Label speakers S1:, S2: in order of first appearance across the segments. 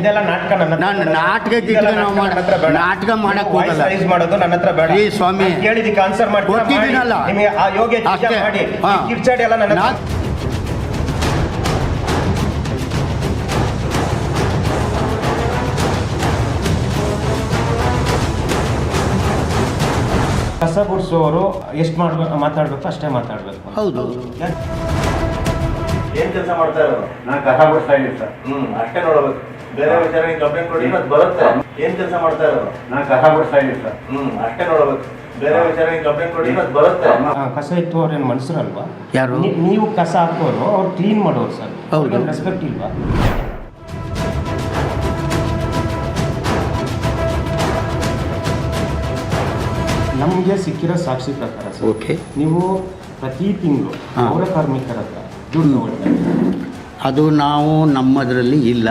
S1: ಇದೆಲ್ಲ ನಾಟಕ ನನ್ನ
S2: ನಾನು
S1: ಬೇಡ.
S2: ನಾಟಕ
S1: ಇದೆಲ್ಲ
S2: ನಾವು
S1: ಮಾಡ-.
S2: ನಾಟಕ ಮಾಡಕ್ ಹೋಗಲ್ಲ.
S1: raise ಮಾಡೋದು ನನ್ನ ಹತ್ರ ಬೇಡ
S2: ಈ ಸ್ವಾಮಿ.
S1: ನಾನ್ ಆನ್ಸರ್ ಮಾಡಿ. ನಿಮಗೆ ಆ ಯೋಗ್ಯ
S2: ಅಷ್ಟೇ.
S1: ಮಾಡಿ
S2: ಹಾ.
S1: ಈ ಕಿರ್ಚಾಡಿ ಎಲ್ಲ ನನ್ನ ಹತ್ರ
S2: ನಾ-
S1: ಕಸ ಗುಡಿಸುವವರು ಎಷ್ಟು ಮಾಡ್ಬೇಕು ಮಾತಾಡ್ಬೇಕು ಅಷ್ಟೇ ಮಾತಾಡ್ಬೇಕು
S2: ಹೌದು
S3: ಏನ್ ಕೆಲಸ ಮಾಡ್ತಾ ಇರೋದು?
S4: ನಾನು ಕಥಾ ಬಿಡ್ತಾ ಇದ್ದೀನಿ ಸರ್.
S3: ಹ್ಮ್ ಅಷ್ಟೇ ನೋಡಬೇಕು ಬೇರೆ ವಿಚಾರ ಕಂಪ್ಲೇಂಟ್ ಕೊಡಿ ಮತ್ತೆ ಬರುತ್ತೆ. ಏನ್ ಕೆಲಸ ಮಾಡ್ತಾ ಇರೋದು?
S4: ನಾನು ಕಥಾ ಬಿಡ್ತಾ ಇದ್ದೀನಿ ಸರ್.
S3: ಹ್ಮ್ ಅಷ್ಟೇ ನೋಡಬೇಕು ಬೇರೆ ವಿಚಾರ ಕಂಪ್ಲೇಂಟ್ ಕೊಡಿ ಮತ್ತೆ ಬರುತ್ತೆ.
S1: ಆ, ಕಸ ಇತ್ತು ಏನು ಮನುಷ್ಯರಲ್ವಾ
S2: ಯಾರು?
S1: ನೀವು ಕಸ ಹಾಕೋರು ಅವ್ರು ಕ್ಲೀನ್ ಮಾಡೋರು ಸರ್.
S2: ಹೌದು.
S1: ರೆಸ್ಪೆಕ್ಟ್ ಇಲ್ವಾ? ನಮಗೆ ಸಿಕ್ಕಿರೋ ಸಾಕ್ಷಿ ಪ್ರಕಾರ ಸರ್
S2: ಓಕೆ
S1: ನೀವು ಪ್ರತಿ ತಿಂಗಳು. ಪೌರ ಕಾರ್ಮಿಕರ ಹತ್ರ ದುಡ್ಡು
S2: ಅದು ನಾವು ನಮ್ಮದರಲ್ಲಿ ಇಲ್ಲ.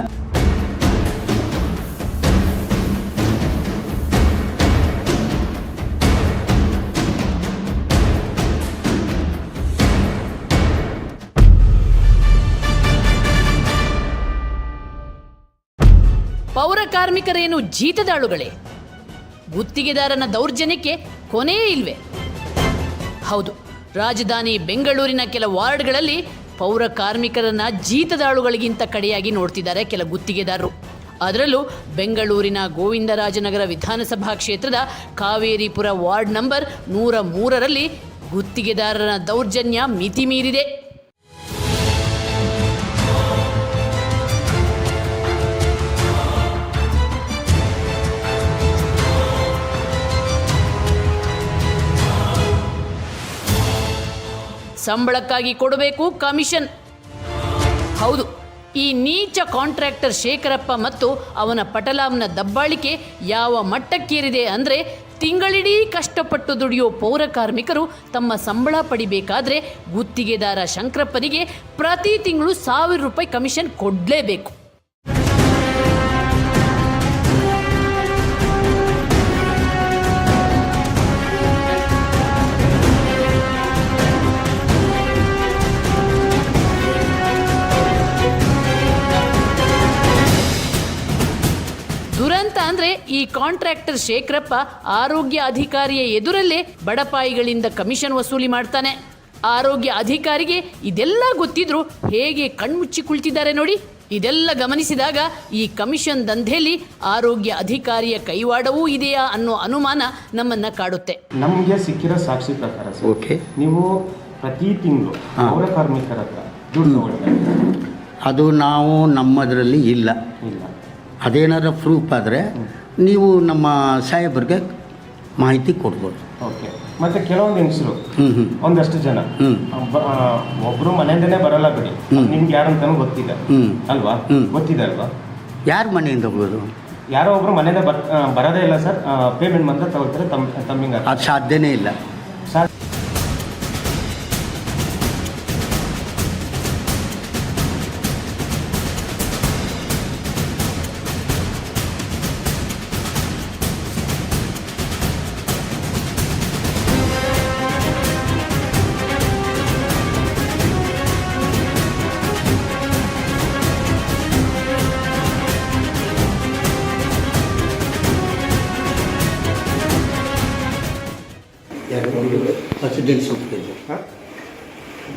S5: ಪೌರ ಕಾರ್ಮಿಕರೇನು ಜೀತದಾಳುಗಳೇ? ಗುತ್ತಿಗೆದಾರನ ದೌರ್ಜನ್ಯಕ್ಕೆ ಕೊನೆಯೇ ಇಲ್ವೇ? ಹೌದು ರಾಜಧಾನಿ ಬೆಂಗಳೂರಿನ ಕೆಲ ವಾರ್ಡ್ಗಳಲ್ಲಿ ಪೌರ ಕಾರ್ಮಿಕರನ್ನ ಜೀತದಾಳುಗಳಿಗಿಂತ ಕಡೆಯಾಗಿ ನೋಡ್ತಿದ್ದಾರೆ ಕೆಲ ಗುತ್ತಿಗೆದಾರರು. ಅದರಲ್ಲೂ ಬೆಂಗಳೂರಿನ ಗೋವಿಂದರಾಜನಗರ ವಿಧಾನಸಭಾ ಕ್ಷೇತ್ರದ ಕಾವೇರಿಪುರ ವಾರ್ಡ್ ನಂಬರ್ ನೂರ ಮೂರರಲ್ಲಿ ಗುತ್ತಿಗೆದಾರರ ದೌರ್ಜನ್ಯ ಮಿತಿ ಸಂಬಳಕ್ಕಾಗಿ ಕೊಡಬೇಕು ಕಮಿಷನ್. ಹೌದು, ಈ ನೀಚ ಕಾಂಟ್ರಾಕ್ಟರ್ ಶೇಖರಪ್ಪ ಮತ್ತು ಅವನ ಪಟಲಾಮ್ನ ದಬ್ಬಾಳಿಕೆ ಯಾವ ಮಟ್ಟಕ್ಕೇರಿದೆ ಅಂದರೆ ತಿಂಗಳಿಡೀ ಕಷ್ಟಪಟ್ಟು ದುಡಿಯೋ ಪೌರ ಕಾರ್ಮಿಕರು ತಮ್ಮ ಸಂಬಳ ಪಡಿಬೇಕಾದ್ರೆ ಗುತ್ತಿಗೆದಾರ ಶಂಕರಪ್ಪನಿಗೆ ಪ್ರತಿ ತಿಂಗಳು ಸಾವಿರ ರೂಪಾಯಿ ಕಮಿಷನ್ ಕೊಡಲೇಬೇಕು. ದುರಂತ ಅಂದ್ರೆ ಈ ಕಾಂಟ್ರಾಕ್ಟರ್ ಶೇಖರಪ್ಪ ಆರೋಗ್ಯ ಅಧಿಕಾರಿಯ ಎದುರಲ್ಲೇ ಬಡಪಾಯಿಗಳಿಂದ ಕಮಿಷನ್ ವಸೂಲಿ ಮಾಡ್ತಾನೆ. ಆರೋಗ್ಯ ಅಧಿಕಾರಿಗೆ ಇದೆಲ್ಲ ಗೊತ್ತಿದ್ರು ಹೇಗೆ ಕಣ್ಮುಚ್ಚಿ ಕುಳಿತಿದ್ದಾರೆ ನೋಡಿ. ಇದೆಲ್ಲ ಗಮನಿಸಿದಾಗ ಈ ಕಮಿಷನ್ ದಂಧೆಯಲ್ಲಿ ಆರೋಗ್ಯ ಅಧಿಕಾರಿಯ ಕೈವಾಡವೂ ಇದೆಯಾ ಅನ್ನೋ ಅನುಮಾನ ನಮ್ಮನ್ನ ಕಾಡುತ್ತೆ.
S1: ನಮಗೆ ಸಿಕ್ಕಿರೋ ಸಾಕ್ಷಿ ಪ್ರಕಾರ ಸರ್
S2: ಓಕೆ.
S1: ನೀವು ಪ್ರತಿ ತಿಂಗಳು
S2: ಅವರ
S1: ಪೌರ ಕಾರ್ಮಿಕರ ಹತ್ರ ದುಡ್ಡು ತಗೊಳ್ತಾ.
S2: ಅದು ನಾವು ನಮ್ಮದರಲ್ಲಿ ಇಲ್ಲ.
S1: ಇಲ್ಲ.
S2: ಅದೇನಾದ್ರು ಪ್ರೂಫ್ ಆದರೆ ನೀವು ನಮ್ಮ ಸಾಹೇಬರಿಗೆ ಮಾಹಿತಿ ಕೊಡ್ಬೋದು.
S1: ಓಕೆ. ಮತ್ತೆ ಕೆಲವೊಂದು ಹೆಂಗಸರು ಒಂದಷ್ಟು ಜನ ಒಬ್ರು ಮನೆಯಿಂದನೇ ಬರಲ್ಲ ಬಿಡಿ. ನಿಮ್ಗೆ ಯಾರು ಅಂತ
S2: ಗೊತ್ತಿದೆ.
S1: ಅಲ್ವಾ. ಗೊತ್ತಿದೆ ಅಲ್ವಾ
S2: ಯಾರ ಮನೆಯಿಂದ ಹೋಗೋದು?
S1: ಯಾರೋ ಒಬ್ರು ಮನೆಯಿಂದ ಬರೋದೇ ಇಲ್ಲ ಸರ್. ಪೇಮೆಂಟ್ ಮಾತ್ರ ತಗೋತಾರೆ ತಮ್ಮ ತಮ್ಮಿಂಗ
S2: ಅದು ಸಾಧ್ಯನೇ ಇಲ್ಲ.
S1: ಸರ್
S2: ಅಸಿಡೆಂಟ್ಸ್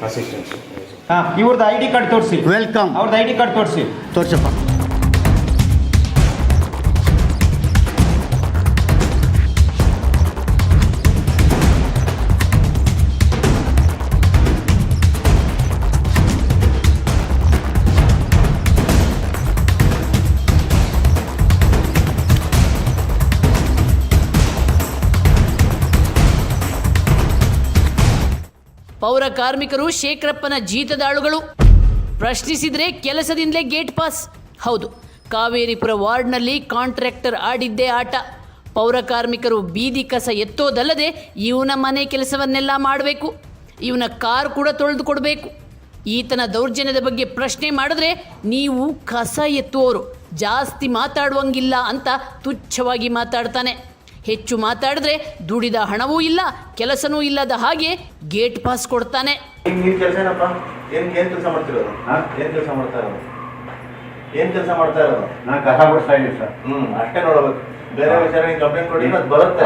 S1: ಅಸಿಸ್ಟೆಂಟ್ ಹಾ? ಇವ್ರದ್ದು ಐ ಡಿ ಕಾರ್ಡ್ ತೋರಿಸಿ.
S2: ವೆಲ್ಕಮ್
S1: ಅವ್ರದ್ದು ಐ ಡಿ ಕಾರ್ಡ್ ತೋರಿಸಿ.
S2: ತೋರ್ಸಪ್ಪ.
S5: ಪೌರ ಕಾರ್ಮಿಕರು ಶೇಖರಪ್ಪನ ಜೀತದಾಳುಗಳು. ಪ್ರಶ್ನಿಸಿದ್ರೆ ಕೆಲಸದಿಂದಲೇ ಗೇಟ್ ಪಾಸ್. ಹೌದು, ಕಾವೇರಿಪುರ ವಾರ್ಡ್ನಲ್ಲಿ ಕಾಂಟ್ರಾಕ್ಟರ್ ಆಡಿದ್ದೇ ಆಟ. ಪೌರ ಕಾರ್ಮಿಕರು ಬೀದಿ ಕಸ ಎತ್ತೋದಲ್ಲದೆ ಇವನ ಮನೆ ಕೆಲಸವನ್ನೆಲ್ಲ ಮಾಡಬೇಕು. ಇವನ ಕಾರ್ ಕೂಡ ತೊಳೆದು ಕೊಡಬೇಕು. ಈತನ ದೌರ್ಜನ್ಯದ ಬಗ್ಗೆ ಪ್ರಶ್ನೆ ಮಾಡಿದ್ರೆ ನೀವು ಕಸ ಎತ್ತುವವರು, ಜಾಸ್ತಿ ಮಾತಾಡುವಂಗಿಲ್ಲ ಅಂತ ತುಚ್ಛವಾಗಿ ಮಾತಾಡ್ತಾನೆ. ಹೆಚ್ಚು ಮಾತಾಡಿದ್ರೆ ದುಡಿದ ಹಣವೂ ಇಲ್ಲ ಕೆಲಸನೂ ಇಲ್ಲದ ಹಾಗೆ ಗೇಟ್ ಪಾಸ್ ಕೊಡ್ತಾನೆ
S3: ಕೆಲಸ ಏನ್ ಮಾಡ್ತಾ ಇರೋದು
S4: ನಾನು ಕಸ ಬಿಡಿಸ್ತಾ ಇದ್ದೀನಿ ಸರ್
S3: ಹ್ಮ್ ಅಷ್ಟೇ ನೋಡ್ಬೇಕು ಬೇರೆ ವಿಚಾರ ಕಂಪ್ಲೇಂಟ್ ಕೊಡಿ ಅದು ಬರುತ್ತೆ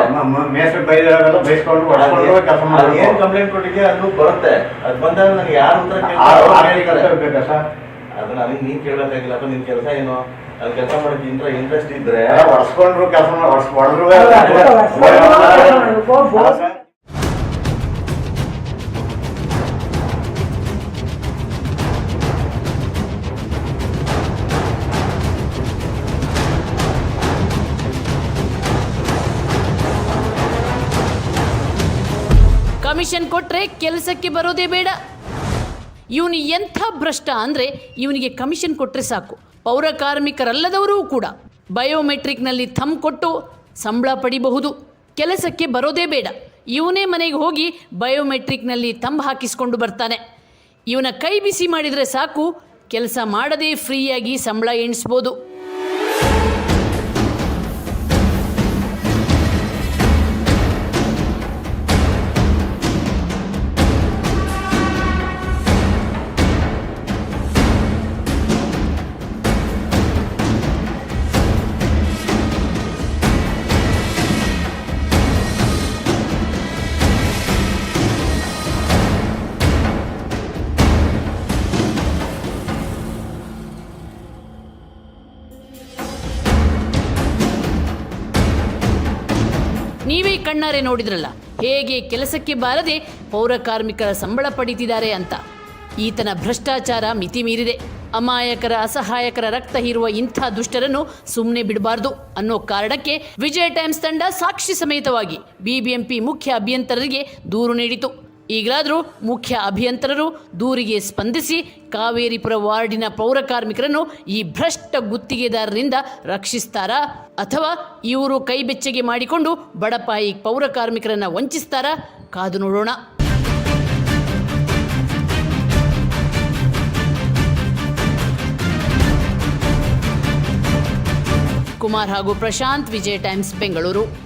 S4: ಮೇಸ್ಟ್ರು ಬೈಸ್ಕೊಂಡು ಕೆಲಸ
S3: ಏನ್ ಕಂಪ್ಲೇಂಟ್ ಅದು ಬರುತ್ತೆ ಅದ್ ಬಂದಾಗ ನನಗೆ ಯಾರು ಉತ್ತರ
S4: ಆರು ಆರು
S3: ಕೇಳ್ತಾರೆ
S4: ಕೆಲಸ
S3: ಅದು ನನಗೆ ನೀನ್ ಕೇಳಬೇಕಾಗಿಲ್ಲಪ್ಪ ನಿನ್ ಕೆಲಸ ಏನು ಅಲ್ಲಿ ಕೆಲಸ ಮಾಡಕ್ಕೆ ಇಂಟ್ರ ಇಂಟ್ರೆಸ್ಟ್ ಇದ್ರೆ
S4: ಹೊಡ್ಸ್ಕೊಂಡ್ರು ಕೆಲಸ ಮಾಡಿ
S5: ಕಮಿಷನ್ ಕೊಟ್ರೆ ಕೆಲಸಕ್ಕೆ ಬರೋದೇ ಬೇಡ ಇವನು ಎಂಥ ಭ್ರಷ್ಟ ಅಂದ್ರೆ ಇವನಿಗೆ ಕಮಿಷನ್ ಕೊಟ್ರೆ ಸಾಕು ಪೌರ ಕಾರ್ಮಿಕರಲ್ಲದವರೂ ಕೂಡ ಬಯೋಮೆಟ್ರಿಕ್ನಲ್ಲಿ ಥಮ್ ಕೊಟ್ಟು ಸಂಬಳ ಪಡಿಬಹುದು. ಕೆಲಸಕ್ಕೆ ಬರೋದೇ ಬೇಡ. ಇವನೇ ಮನೆಗೆ ಹೋಗಿ ಬಯೋಮೆಟ್ರಿಕ್ನಲ್ಲಿ ತಂಬ್ ಹಾಕಿಸ್ಕೊಂಡು ಬರ್ತಾನೆ. ಇವನ ಕೈ ಬಿಸಿ ಮಾಡಿದರೆ ಸಾಕು. ಕೆಲಸ ಮಾಡದೇ ಫ್ರೀಯಾಗಿ ಸಂಬಳ ಎಣಿಸ್ಬೋದು. ನೀವೇ ಕಣ್ಣಾರೆ ನೋಡಿದ್ರಲ್ಲ, ಹೇಗೆ ಕೆಲಸಕ್ಕೆ ಬಾರದೆ ಪೌರ ಕಾರ್ಮಿಕರ ಸಂಬಳ ಪಡೀತಿದ್ದಾರೆ ಅಂತ. ಈತನ ಭ್ರಷ್ಟಾಚಾರ ಮಿತಿ ಮೀರಿದೆ ಅಮಾಯಕರ ಅಸಹಾಯಕರ ರಕ್ತ ಹೀರುವ ಇಂಥ ದುಷ್ಟರನ್ನು ಸುಮ್ಮನೆ ಬಿಡಬಾರ್ದು ಅನ್ನೋ ಕಾರಣಕ್ಕೆ ವಿಜಯ ಟೈಮ್ಸ್ ತಂಡ ಸಾಕ್ಷಿ ಸಮೇತವಾಗಿ ಬಿಬಿಎಂಪಿ ಮುಖ್ಯ ಅಭಿಯಂತರರಿಗೆ ದೂರು ನೀಡಿತು. ಈಗಲಾದರೂ ಮುಖ್ಯ ಅಭಿಯಂತರರು ದೂರಿಗೆ ಸ್ಪಂದಿಸಿ ಕಾವೇರಿಪುರ ವಾರ್ಡಿನ ಪೌರ ಕಾರ್ಮಿಕರನ್ನು ಈ ಭ್ರಷ್ಟ ಗುತ್ತಿಗೆದಾರರಿಂದ ರಕ್ಷಿಸ್ತಾರಾ? ಅಥವಾ ಇವರು ಕೈ ಬೆಚ್ಚಗೆ ಮಾಡಿಕೊಂಡು ಬಡಪಾಯಿ ಪೌರ ಕಾರ್ಮಿಕರನ್ನು ವಂಚಿಸ್ತಾರಾ? ಕಾದು ನೋಡೋಣ. ಕುಮಾರ್ ಹಾಗೂ ಪ್ರಶಾಂತ್, ವಿಜಯ ಟೈಮ್ಸ್, ಬೆಂಗಳೂರು.